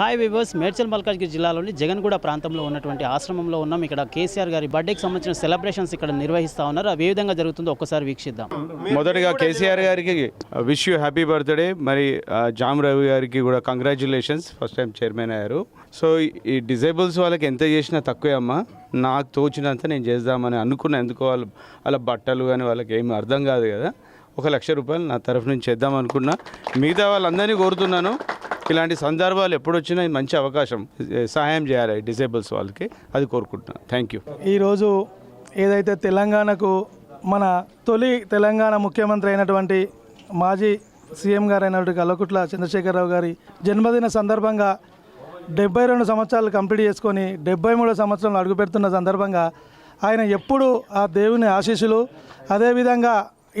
Hi viewers Medchal Malkajgiri జిల్లాలోని జగన్గూడ ప్రాంతంలో ఉన్నటువంటి ఆశ్రమంలో ఉన్నాం. ఇక్కడ కేసీఆర్ గారి బర్త్డేకి సంబంధించిన సెలబ్రేషన్స్ ఇక్కడ నిర్వహిస్తా ఉన్నారు. అవి ఏ విధంగా జరుగుతుందో ఒక్కసారి వీక్షిద్దాం. మొదటగా కేసీఆర్ గారికి విష్ యూ హ్యాపీ బర్త్డే మరి జామ్ రవి గారికి కూడా కంగ్రాచులేషన్స్ ఫస్ట్ టైం చైర్మన్ అయ్యారు. సో ఈ డిజేబుల్స్ వాళ్ళకి ఎంత చేసినా తక్కువే అమ్మా. నాకు తోచినంత నేను చేద్దామని అనుకున్న. ఎందుకో వాళ్ళు వాళ్ళ బట్టలు కానీ వాళ్ళకి ఏమి అర్థం కాదు కదా. ఒక లక్ష రూపాయలు నా తరఫు నుంచి చేద్దాం అనుకున్నా. మిగతా వాళ్ళందరినీ కోరుతున్నాను. ఇలాంటి సందర్భాలు ఎప్పుడొచ్చినా మంచి అవకాశం. సహాయం చేయాలి డిసేబుల్స్ వాళ్ళకి. అది కోరుకుంటున్నాను. థ్యాంక్ యూ ఈరోజు ఏదైతే తెలంగాణకు మన తొలి తెలంగాణ ముఖ్యమంత్రి అయినటువంటి మాజీ సీఎం గారైనటువంటి అయినటువంటి కల్వకుట్ల చంద్రశేఖరరావు గారి జన్మదిన సందర్భంగా డెబ్బై రెండు సంవత్సరాలు కంప్లీట్ చేసుకొని డెబ్బై మూడో సంవత్సరంలో అడుగుపెడుతున్న సందర్భంగా ఆయన ఎప్పుడూ ఆ దేవుని ఆశీస్సులు అదేవిధంగా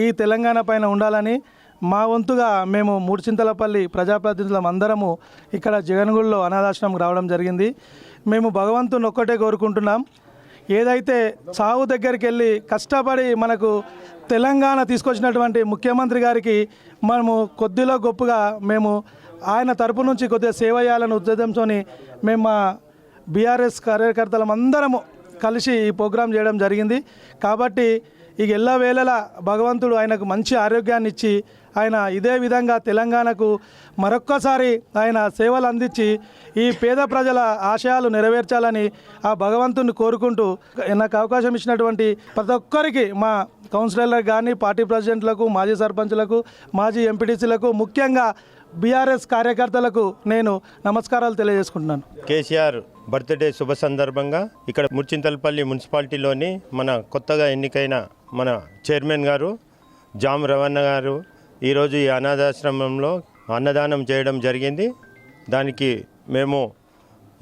ఈ తెలంగాణ పైన ఉండాలని మా వంతుగా మేము మూడుచింతలపల్లి ప్రజాప్రతినిధులం అందరము ఇక్కడ జగన్గూడలో అనాథాశ్రమం రావడం జరిగింది. మేము భగవంతుని ఒక్కటే కోరుకుంటున్నాం. ఏదైతే చావు దగ్గరికి వెళ్ళి కష్టపడి మనకు తెలంగాణ తీసుకొచ్చినటువంటి ముఖ్యమంత్రి గారికి మనము కొద్దిలో గొప్పగా మేము ఆయన తరపు నుంచి కొద్దిగా సేవ చేయాలని ఉద్దేశంతో మేము మా బీఆర్ఎస్ కార్యకర్తలం అందరము కలిసి ఈ ప్రోగ్రాం చేయడం జరిగింది. కాబట్టి ఇక ఎల్ల వేళలా భగవంతుడు ఆయనకు మంచి ఆరోగ్యాన్ని ఇచ్చి ఆయన ఇదే విధంగా తెలంగాణకు మరొక్కసారి ఆయన సేవలు అందించి ఈ పేద ప్రజల ఆశయాలు నెరవేర్చాలని ఆ భగవంతుని కోరుకుంటూ నాకు అవకాశం ఇచ్చినటువంటి ప్రతి ఒక్కరికి మా కౌన్సిలర్లకు కానీ పార్టీ ప్రెసిడెంట్లకు మాజీ సర్పంచ్లకు మాజీ ఎంపీటీసీలకు ముఖ్యంగా బీఆర్ఎస్ కార్యకర్తలకు నేను నమస్కారాలు తెలియజేసుకుంటున్నాను. కేసీఆర్ బర్త్డే శుభ సందర్భంగా ఇక్కడ ముర్చింతలపల్లి మున్సిపాలిటీలోని మన కొత్తగా ఎన్నికైన మన చైర్మన్ గారు జామ్ రవణ గారు ఈరోజు ఈ అనాథాశ్రమంలో అన్నదానం చేయడం జరిగింది. దానికి మేము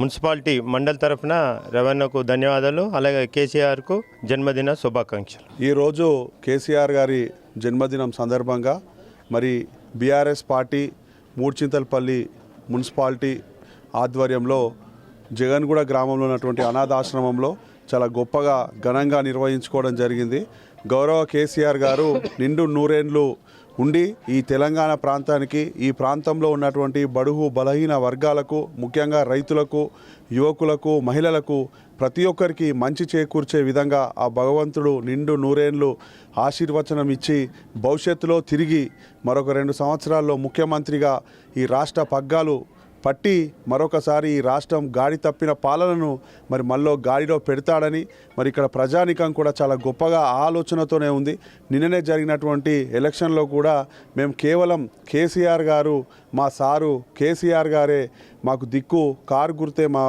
మున్సిపాలిటీ మండల్ తరఫున రెవెన్యూకు ధన్యవాదాలు అలాగే కేసీఆర్కు జన్మదిన శుభాకాంక్షలు. ఈరోజు కేసీఆర్ గారి జన్మదినం సందర్భంగా మరి బీఆర్ఎస్ పార్టీ మూడ్చింతలపల్లి మున్సిపాలిటీ ఆధ్వర్యంలో జగన్గూడ గ్రామంలో ఉన్నటువంటి అనాథాశ్రమంలో చాలా గొప్పగా ఘనంగా నిర్వహించుకోవడం జరిగింది. గౌరవ కేసీఆర్ గారు నిండు నూరేండ్లు ఉండి ఈ తెలంగాణ ప్రాంతానికి ఈ ప్రాంతంలో ఉన్నటువంటి బడుగు బలహీన వర్గాలకు ముఖ్యంగా రైతులకు యువకులకు మహిళలకు ప్రతి ఒక్కరికి మంచి చేకూర్చే విధంగా ఆ భగవంతుడు నిండు నూరేండ్లు ఆశీర్వచనం ఇచ్చి భవిష్యత్తులో తిరిగి మరొక రెండు సంవత్సరాల్లో ముఖ్యమంత్రిగా ఈ రాష్ట్ర పగ్గాలు పట్టి మరొకసారి ఈ రాష్ట్రం గాడి తప్పిన పాలనను మరి మళ్ళీ గాడిలో పెడతాడని మరి ఇక్కడ ప్రజానికం కూడా చాలా గొప్పగా ఆలోచనతోనే ఉంది. నిన్ననే జరిగినటువంటి ఎలక్షన్లో కూడా మేము కేవలం కేసీఆర్ గారు మా సారు కేసీఆర్ గారే మాకు దిక్కు కారు గుర్తే మా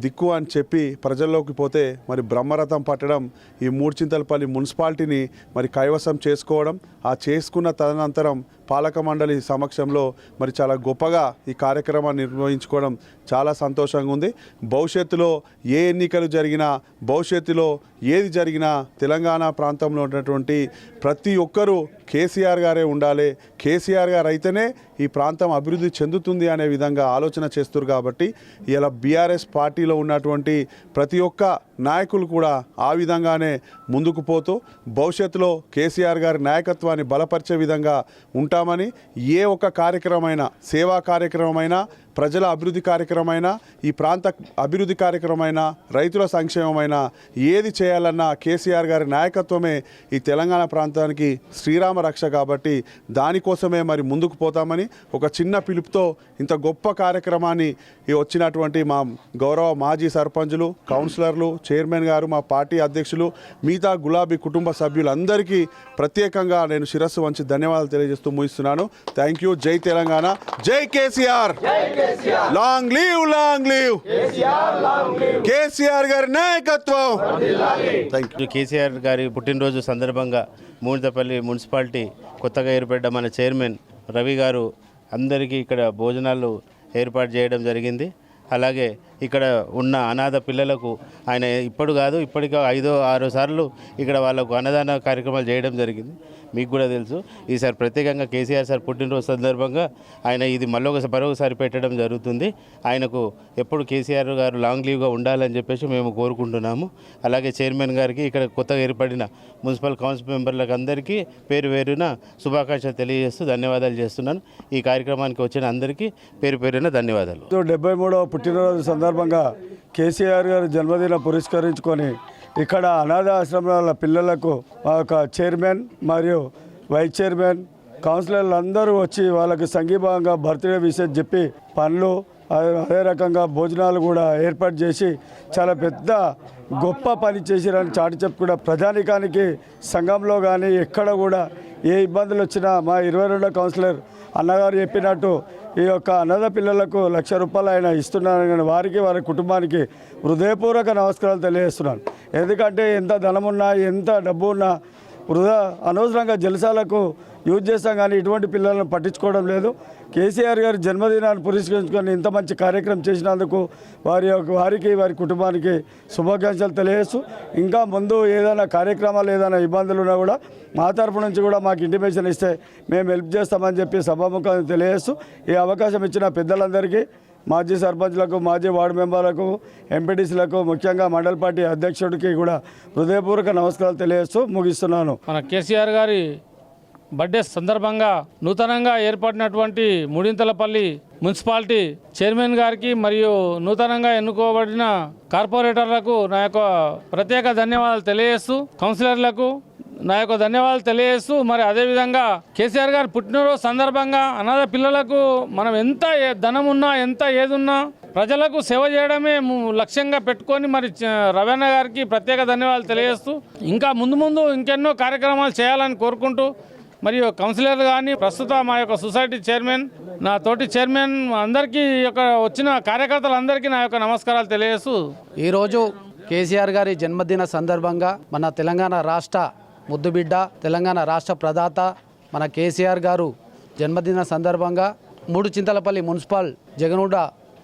దిక్కు అని చెప్పి ప్రజల్లోకి పోతే మరి బ్రహ్మరథం పట్టడం ఈ మూడ్చింతలపల్లి మున్సిపాలిటీని మరి కైవసం చేసుకోవడం ఆ చేసుకున్న తదనంతరం పాలక మండలి సమక్షంలో మరి చాలా గొప్పగా ఈ కార్యక్రమాన్ని నిర్వహించుకోవడం చాలా సంతోషంగా ఉంది. భవిష్యత్తులో ఏ ఎన్నికలు జరిగినా భవిష్యత్తులో ఏది జరిగినా తెలంగాణ ప్రాంతంలో ఉన్నటువంటి ప్రతి ఒక్కరూ కేసీఆర్ గారే ఉండాలి. కేసీఆర్ గారు అయితేనే ఈ ప్రాంతం అభివృద్ధి చెందుతుంది అనే విధంగా ఆలోచన చేస్తారు కాబట్టి ఇలా బీఆర్ఎస్ పార్టీలో ఉన్నటువంటి ప్రతి ఒక్క నాయకులు కూడా ఆ విధంగానే ముందుకు పోతూ భవిష్యత్తులో కేసీఆర్ గారి నాయకత్వాన్ని బలపరిచే విధంగా ఉంటామని ఏ ఒక్క కార్యక్రమమైనా సేవా కార్యక్రమమైనా ప్రజల అభివృద్ధి కార్యక్రమమైన ఈ ప్రాంత అభివృద్ధి కార్యక్రమమైన రైతుల సంక్షేమమైన ఏది చేయాలన్నా కేసీఆర్ గారి నాయకత్వమే ఈ తెలంగాణ ప్రాంతానికి శ్రీరామ రక్ష కాబట్టి దానికోసమే మరి ముందుకు పోతామని ఒక చిన్న పిలుపుతో ఇంత గొప్ప కార్యక్రమాన్ని వచ్చినటువంటి మా గౌరవ మాజీ సర్పంచులు కౌన్సిలర్లు చైర్మన్ గారు మా పార్టీ అధ్యక్షులు మిగతా గులాబీ కుటుంబ సభ్యులందరికీ ప్రత్యేకంగా నేను శిరస్సు వంచి ధన్యవాదాలు తెలియజేస్తూ ముగిస్తున్నాను. Thank you. జై తెలంగాణ. జై KCR. Long live long live. KCR గారి నాయకత్వం. Thank you. కేసీఆర్ గారి పుట్టినరోజు సందర్భంగా మూడితపల్లి మున్సిపాలిటీ కొత్తగా ఏర్పడ్డ మన చైర్మన్ రవి గారు అందరికీ ఇక్కడ భోజనాలు ఏర్పాటు చేయడం జరిగింది. అలాగే ఇక్కడ ఉన్న అనాథ పిల్లలకు ఆయన ఇప్పుడు కాదు ఇప్పటికే ఐదో ఆరో సార్లు ఇక్కడ వాళ్ళకు అన్నదాన కార్యక్రమాలు చేయడం జరిగింది. మీకు కూడా తెలుసు. ఈసారి ప్రత్యేకంగా కేసీఆర్ సార్ పుట్టినరోజు సందర్భంగా ఆయన ఇది మళ్ళొకసారి మరొకసారి పెట్టడం జరుగుతుంది. ఆయనకు ఎప్పుడు కేసీఆర్ గారు లాంగ్ లీవ్గా ఉండాలని చెప్పేసి మేము కోరుకుంటున్నాము. అలాగే చైర్మన్ గారికి ఇక్కడ కొత్తగా ఏర్పడిన మున్సిపల్ కౌన్సిల్ మెంబర్లకు అందరికీ పేరు పేరున శుభాకాంక్షలు తెలియజేస్తూ ధన్యవాదాలు చేస్తున్నాను. ఈ కార్యక్రమానికి వచ్చిన అందరికీ పేరు పేరున ధన్యవాదాలు. డెబ్బై మూడవ పుట్టినరోజు సందర్భంగా కేసీఆర్ గారు జన్మదిన పురస్కరించుకొని ఇక్కడ అనాథ ఆశ్రమాల పిల్లలకు ఒక చైర్మన్ మరియు వైస్ చైర్మన్ కౌన్సిలర్లు అందరూ వచ్చి వాళ్ళకి సంఘీభావంగా బర్త్డే విషయం చెప్పి పనులు అదే- అదే రకంగా భోజనాలు కూడా ఏర్పాటు చేసి చాలా పెద్ద గొప్ప పని చేసిరని చాటి చెప్పి కూడా ప్రజానికానికి సంఘంలో కానీ ఎక్కడ కూడా ఏ ఇబ్బందులు వచ్చినా మా ఇరవై రెండో కౌన్సిలర్ అన్నగారు చెప్పినట్టు ఈ యొక్క అన్నద పిల్లలకు లక్ష రూపాయలు ఆయన ఇస్తున్నారని కానీ వారికి వారి కుటుంబానికి హృదయపూర్వక నమస్కారాలు తెలియజేస్తున్నాను. ఎందుకంటే ఎంత ధనమున్నా ఎంత డబ్బు ఉన్నా వృధా అనవసరంగా జలసాలకు యూజ్ చేస్తాం కానీ ఇటువంటి పిల్లలను పట్టించుకోవడం లేదు. కేసీఆర్ గారి జన్మదినాన్ని పురస్కరించుకొని ఇంత మంచి కార్యక్రమం చేసినందుకు వారి యొక్క వారికి వారి కుటుంబానికి శుభాకాంక్షలు తెలియజేస్తూ ఇంకా ముందు ఏదైనా కార్యక్రమాలు ఏదైనా ఇబ్బందులు ఉన్నా కూడా మా తరపు నుంచి కూడా మాకు ఇంటిమేషన్ ఇస్తే మేము హెల్ప్ చేస్తామని చెప్పి సభాముఖంగా తెలియజేస్తూ ఈ అవకాశం ఇచ్చిన పెద్దలందరికీ మాజీ సర్పంచ్లకు మాజీ వార్డు మెంబర్లకు ఎంపీటీసీలకు ముఖ్యంగా మండల పార్టీ అధ్యక్షుడికి కూడా హృదయపూర్వక నమస్కారాలు తెలియజేస్తూ ముగిస్తున్నాను. మన కేసీఆర్ గారి బర్త్డే సందర్భంగా నూతనంగా ఏర్పడినటువంటి ముడింతలపల్లి మున్సిపాలిటీ చైర్మన్ గారికి మరియు నూతనంగా ఎన్నుకోబడిన కార్పొరేటర్లకు నా యొక్క ప్రత్యేక ధన్యవాదాలు తెలియజేస్తూ కౌన్సిలర్లకు నా యొక్క ధన్యవాదాలు తెలియజేస్తూ మరి అదేవిధంగా కేసీఆర్ గారు పుట్టినరోజు సందర్భంగా అనాథ పిల్లలకు మనం ఎంత ధనం ఉన్నా ఎంత ఏదున్నా ప్రజలకు సేవ చేయడమే లక్ష్యంగా పెట్టుకొని మరి చ- గారికి ప్రత్యేక ధన్యవాదాలు తెలియజేస్తూ ఇంకా ముందు ముందు ఇంకెన్నో కార్యక్రమాలు చేయాలని కోరుకుంటూ మరియు కౌన్సిలర్ కానీ ప్రస్తుత మా యొక్క సొసైటీ చైర్మన్ నా తోటి చైర్మన్ అందరికీ యొక్క వచ్చిన కార్యకర్తలందరికీ నా యొక్క నమస్కారాలు తెలియజేస్తూ ఈరోజు కేసీఆర్ గారి జన్మదిన సందర్భంగా మన తెలంగాణ రాష్ట్ర ముద్దుబిడ్డ తెలంగాణ రాష్ట్ర ప్రదాత మన కేసీఆర్ గారు జన్మదిన సందర్భంగా మూడు చింతలపల్లి మున్సిపల్ జగనూడ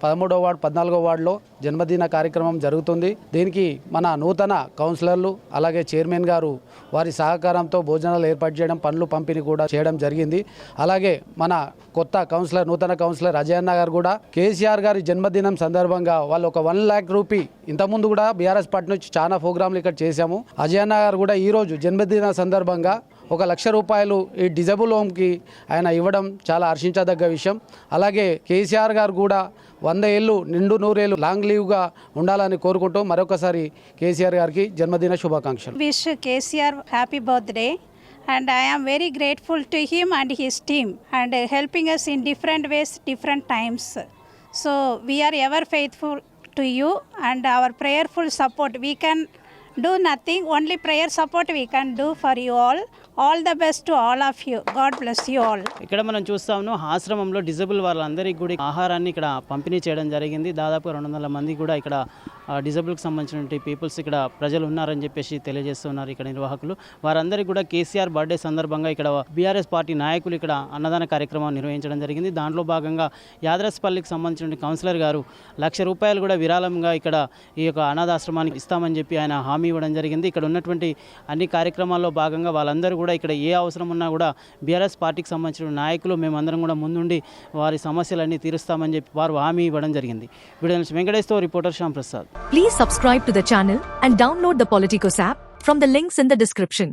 పదమూడవ వార్డు పద్నాలుగో వార్డులో జన్మదిన కార్యక్రమం జరుగుతుంది. దీనికి మన నూతన కౌన్సిలర్లు అలాగే చైర్మన్ గారు వారి సహకారంతో భోజనాలు ఏర్పాటు చేయడం పనులు పంపిణీ కూడా చేయడం జరిగింది. అలాగే మన కొత్త కౌన్సిలర్ నూతన కౌన్సిలర్ అజయన్న గారు కూడా కేసీఆర్ గారి జన్మదినం సందర్భంగా వాళ్ళు ఒక వన్ ల్యాక్ రూపీ ఇంతకుముందు కూడా బీఆర్ఎస్ పార్టీ నుంచి చాలా ప్రోగ్రాంలు ఇక్కడ చేశాము. అజయన్న గారు కూడా ఈరోజు జన్మదిన సందర్భంగా ఒక లక్ష రూపాయలు ఈ డిజబుల్ హోమ్కి ఆయన ఇవ్వడం చాలా హర్షించదగ్గ విషయం. అలాగే కేసీఆర్ గారు కూడా వంద ఏళ్ళు నిండు నూరేళ్ళు లాంగ్ లీవ్గా ఉండాలని కోరుకుంటూ మరొకసారి కేసీఆర్ గారికి జన్మదిన శుభాకాంక్షలు. Wish KCR happy birthday and I am very grateful to him and his team and helping us in different ways different times. So we are ever faithful to you and our prayerful support we can do nothing only prayer support we can do for you all all the best all of of you. God bless all ఇక్కడ మనం చూస్తాము ఆశ్రమంలో disable వాళ్ళందరికీ కూడా ఆహారాన్ని ఇక్కడ పంపిణీ చేయడం జరిగింది. దాదాపు రెండు వందల మంది కూడా ఇక్కడ డిజబుల్కి సంబంధించినటువంటి పీపుల్స్ ఇక్కడ ప్రజలు ఉన్నారని చెప్పేసి తెలియజేస్తున్నారు ఇక్కడ నిర్వాహకులు. వారందరికీ కూడా కేసీఆర్ బర్త్డే సందర్భంగా ఇక్కడ బీఆర్ఎస్ పార్టీ నాయకులు ఇక్కడ అన్నదాన కార్యక్రమం నిర్వహించడం జరిగింది. దాంట్లో భాగంగా యాదరస్పల్లికి సంబంధించిన కౌన్సిలర్ గారు లక్ష రూపాయలు కూడా విరాళంగా ఇక్కడ ఈ యొక్క అనాథాశ్రమానికి ఇస్తామని చెప్పి ఆయన హామీ ఇవ్వడం జరిగింది. ఇక్కడ ఉన్నటువంటి అన్ని కార్యక్రమాల్లో భాగంగా వాళ్ళందరూ కూడా ఇక్కడ ఏ అవసరం ఉన్నా కూడా బీఆర్ఎస్ పార్టీకి సంబంధించిన నాయకులు మేమందరం కూడా ముందుండి వారి సమస్యలన్నీ తీరుస్తామని చెప్పి వారు హామీ ఇవ్వడం జరిగింది. వీడియో నుంచి Venkateswara reporter Shyam Prasad. Please subscribe to the channel and download the Politicos app from the links in the description